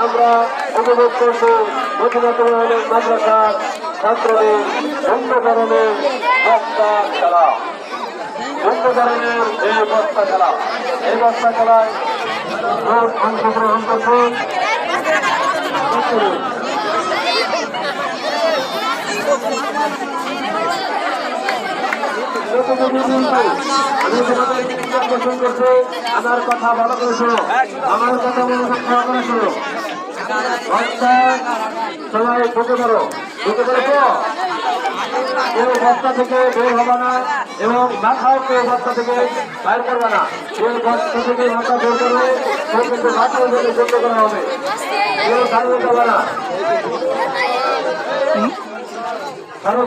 আমরা উপভোগ করছি মদিনাতুল আলম মাদ্রাসার ছাত্রদের ভিন্ন ধরনের খেলা ভিন্ন ধরনের এই খেলা এই বস্তা খেলায় অংশগ্রহণ করছেন আমার কথা ভালো করে শোনো, আমার কথা কেউ বস্তা থেকে বের এবং মাথাও থেকে বস্তা থেকে মাথা বের করবে হবে। কেউ ছাড়বে যাবে কারও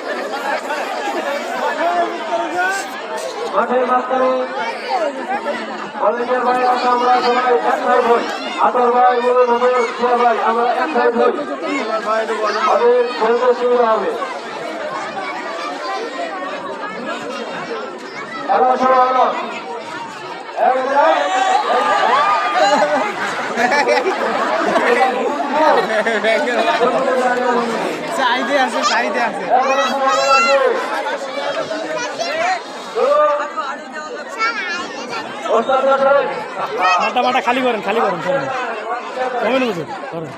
মাঠের মাঝখানে ভলেন্টিয়ার ভাই আমরা সবাই এক সাইড হই আতর ভাই বলে নজর ভাই আমরা এক সাইড হই আমাদের খেলতে সুবিধা হবে। হলো এক চাইতে আছে চাইতে আছে। মাথা মাথা খালি করেন খালি করেন করেন কমেন বুঝুন করেন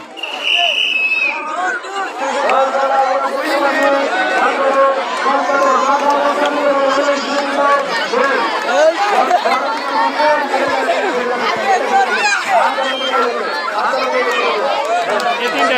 এই তিনটা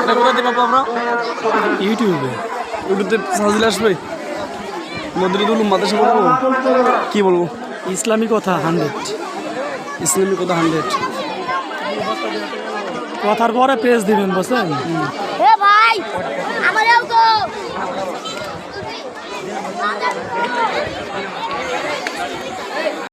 এটা কোথা পাবো আমরা? ইউটিউবে। ইউটিউবে সাজিল আসবে? মদিনাতুল মাদ্রাসা বলব কি বলব? ইসলামী কথা হান্ড্রেড। ইসলামী কথা হান্ড্রেড। কথার পরে পেজ দিবেন এ ভাই আমারও তো